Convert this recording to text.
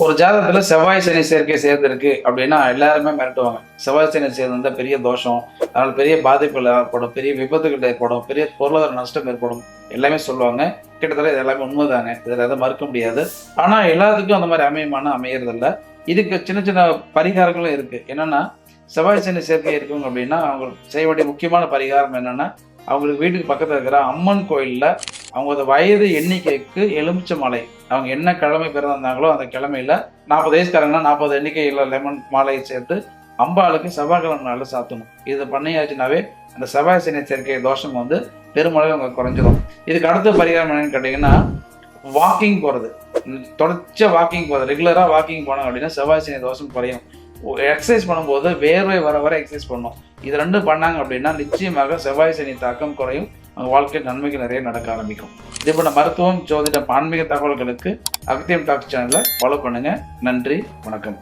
ஒரு ஜாதகத்துல செவ்வாய் சனி சேர்க்கை சேர்ந்திருக்கு அப்படின்னா எல்லாருமே மிரட்டுவாங்க. செவ்வாய் சனி சேர்ந்திருந்தா பெரிய தோஷம். அதனால பெரிய பாதிப்புகள் ஏற்படும் பெரிய விபத்துகள் ஏற்படும் பெரிய பொருளாதார நஷ்டம் ஏற்படும் எல்லாமே சொல்லுவாங்க. கிட்டத்தட்ட இது எல்லாமே உண்மைதாங்க இதில் எதை மறுக்க முடியாது. ஆனா எல்லாத்துக்கும் அந்த மாதிரி அமையமான அமையறதில்ல. இதுக்கு சின்ன சின்ன பரிகாரங்களும் இருக்கு. என்னன்னா செவ்வாய் சனி சேர்க்கை இருக்குங்க அப்படின்னா அவங்க செய்ய வேண்டிய முக்கியமான பரிகாரம் என்னன்னா அவங்களுக்கு வீட்டுக்கு பக்கத்தில் இருக்கிற அம்மன் கோயிலில் அவங்க வயது எண்ணிக்கைக்கு எலுமிச்சை மாலை. அவங்க என்ன கிழமை பிறந்தாங்களோ அந்த கிழமையில நாற்பது வயசுக்காரங்கன்னா நாற்பது எண்ணிக்கையில் லெமன் மாலையை சேர்த்து அம்பாளுக்கு செவ்வாய்க்கிழமை நாளில் சாத்தணும். இதை பண்ணியாச்சுனாவே அந்த செவ்வாய் சனி சேர்க்கை தோஷம் வந்து பெருமளவு அவங்க குறைஞ்சிடும் இதுக்கு அடுத்த பரிகாரம் என்னன்னு கேட்டிங்கன்னா வாக்கிங் போகிறது தொடர்ச்சியாக வாக்கிங் போகிறது ரெகுலராக வாக்கிங் போனோம் அப்படின்னா செவ்வாய் சனி தோஷம் குறையும். எக்ஸசைஸ் பண்ணும்போது வேர்வை வர வர எக்ஸசைஸ் பண்ணும். இது ரெண்டும் பண்ணாங்க அப்படின்னா நிச்சயமாக செவ்வாய் சனி தாக்கம் குறையும். அவங்க வாழ்க்கையில் நன்மைகள் நிறைய நடக்க ஆரம்பிக்கும். இதே போல மருத்துவம் ஜோதிடம் ஆன்மீக தகவல்களுக்கு அகத்தியம் டாக்ஸ் சேனலை ஃபாலோ பண்ணுங்க. நன்றி வணக்கம்.